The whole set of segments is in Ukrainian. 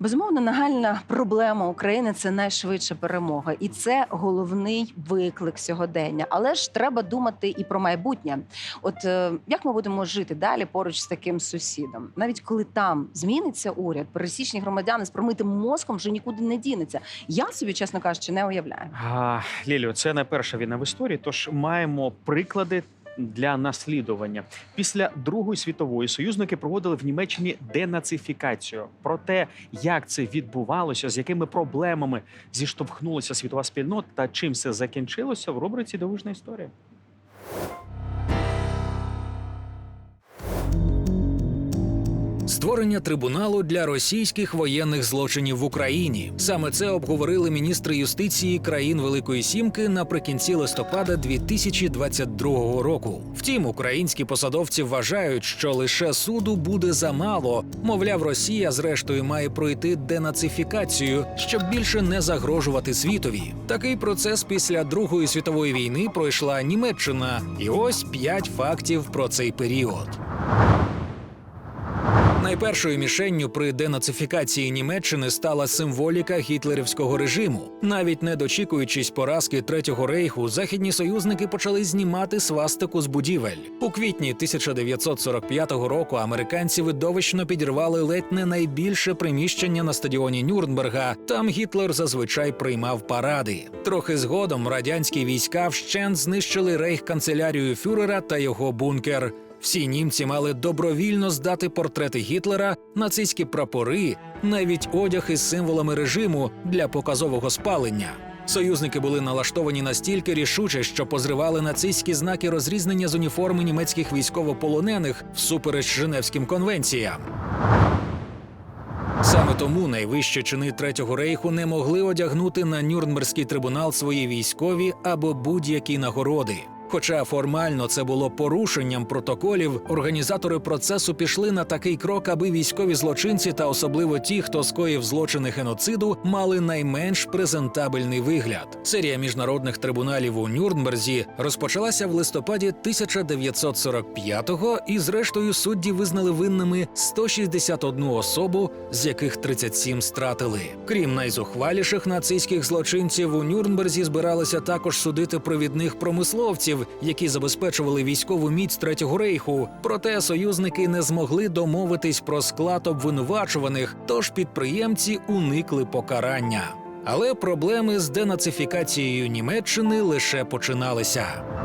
Безумовно, нагальна проблема України це найшвидша перемога, і це головний виклик сьогодення. Але ж треба думати і про майбутнє. От е, як ми будемо жити далі поруч з таким сусідом, навіть коли там зміниться уряд, пересічні громадяни з промитим мозком вже нікуди не дінеться. Я собі, чесно кажучи, не уявляю. А, Лілію, це не перша війна в історії, тож маємо приклади. Для наслідування після Другої світової союзники проводили в Німеччині денацифікацію. Про те, як це відбувалося, з якими проблемами зіштовхнулася світова спільнота та чим це закінчилося в рубриці довужна історія. Створення трибуналу для російських воєнних злочинів в Україні. Саме це обговорили міністри юстиції країн Великої Сімки наприкінці листопада 2022 року. Втім, українські посадовці вважають, що лише суду буде замало. Мовляв, Росія зрештою має пройти денацифікацію, щоб більше не загрожувати світові. Такий процес після Другої світової війни пройшла Німеччина. І ось п'ять фактів про цей період. Найпершою мішенню при денацифікації Німеччини стала символіка гітлерівського режиму. Навіть не дочікуючись поразки Третього рейху, західні союзники почали знімати свастику з будівель. У квітні 1945 року американці видовищно підірвали ледь не найбільше приміщення на стадіоні Нюрнберга. Там Гітлер зазвичай приймав паради. Трохи згодом радянські війська вщент знищили рейх-канцелярію фюрера та його бункер. Всі німці мали добровільно здати портрети Гітлера, нацистські прапори, навіть одяг із символами режиму для показового спалення. Союзники були налаштовані настільки рішуче, що позривали нацистські знаки розрізнення з уніформи німецьких військовополонених всупереч Женевським конвенціям. Саме тому найвищі чини Третього рейху не могли одягнути на Нюрнберзький трибунал свої військові або будь-які нагороди. Хоча формально це було порушенням протоколів, організатори процесу пішли на такий крок, аби військові злочинці та особливо ті, хто скоїв злочини геноциду, мали найменш презентабельний вигляд. Серія міжнародних трибуналів у Нюрнберзі розпочалася в листопаді 1945-го, і зрештою судді визнали винними 161 особу, з яких 37 стратили. Крім найзухваліших нацистських злочинців, у Нюрнберзі збиралися також судити провідних промисловців, які забезпечували військову міць Третього рейху. Проте союзники не змогли домовитись про склад обвинувачуваних, тож підприємці уникли покарання. Але проблеми з денацифікацією Німеччини лише починалися.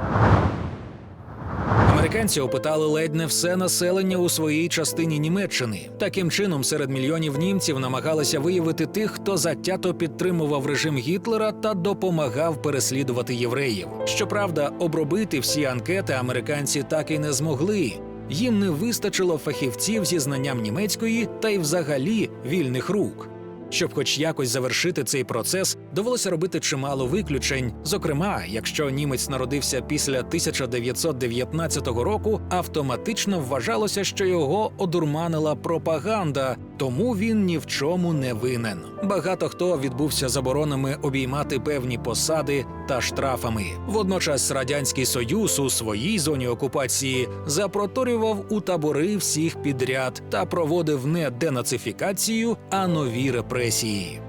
Американці опитали ледь не все населення у своїй частині Німеччини. Таким чином, серед мільйонів німців намагалися виявити тих, хто затято підтримував режим Гітлера та допомагав переслідувати євреїв. Щоправда, обробити всі анкети американці так і не змогли. Їм не вистачило фахівців зі знанням німецької та й взагалі вільних рук. Щоб хоч якось завершити цей процес, довелося робити чимало виключень. Зокрема, якщо німець народився після 1919 року, автоматично вважалося, що його одурманила пропаганда, тому він ні в чому не винен. Багато хто відбувся заборонами обіймати певні посади та штрафами. Водночас радянський союз у своїй зоні окупації запроторював у табори всіх підряд та проводив не денацифікацію, а нові репресії.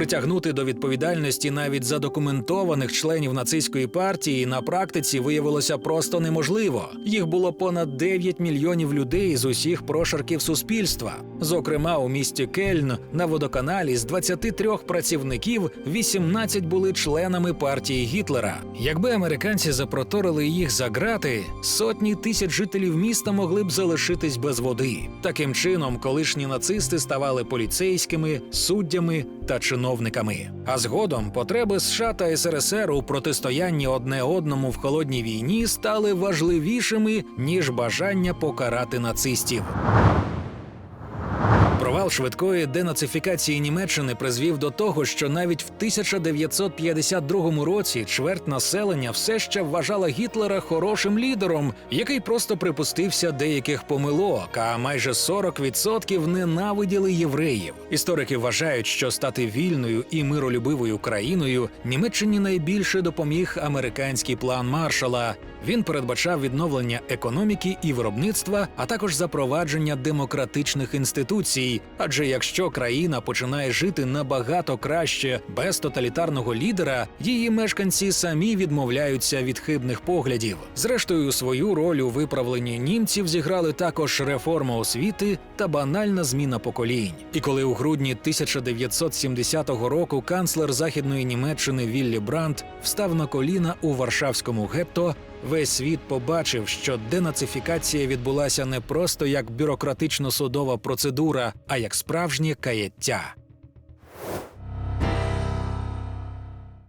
Притягнути до відповідальності навіть задокументованих членів нацистської партії на практиці виявилося просто неможливо. Їх було понад 9 мільйонів людей з усіх прошарків суспільства. Зокрема, у місті Кельн на водоканалі з 23 працівників 18 були членами партії Гітлера. Якби американці запроторили їх за грати, сотні тисяч жителів міста могли б залишитись без води. Таким чином, колишні нацисти ставали поліцейськими, суддями та чиновниками. А згодом потреби США та СРСР у протистоянні одне одному в холодній війні стали важливішими ніж бажання покарати нацистів. Швидкої денацифікації Німеччини призвів до того, що навіть в 1952 році чверть населення все ще вважала Гітлера хорошим лідером, який просто припустився деяких помилок, а майже 40% ненавиділи євреїв. Історики вважають, що стати вільною і миролюбивою країною Німеччині найбільше допоміг американський план Маршала. Він передбачав відновлення економіки і виробництва, а також запровадження демократичних інституцій. Адже якщо країна починає жити набагато краще без тоталітарного лідера, її мешканці самі відмовляються від хибних поглядів. Зрештою, свою роль у виправленні німців зіграли також реформа освіти та банальна зміна поколінь. І коли у грудні 1970 року канцлер західної Німеччини Віллі Брандт встав на коліна у Варшавському гетто, весь світ побачив, що денацифікація відбулася не просто як бюрократично-судова процедура, а як справжнє каяття.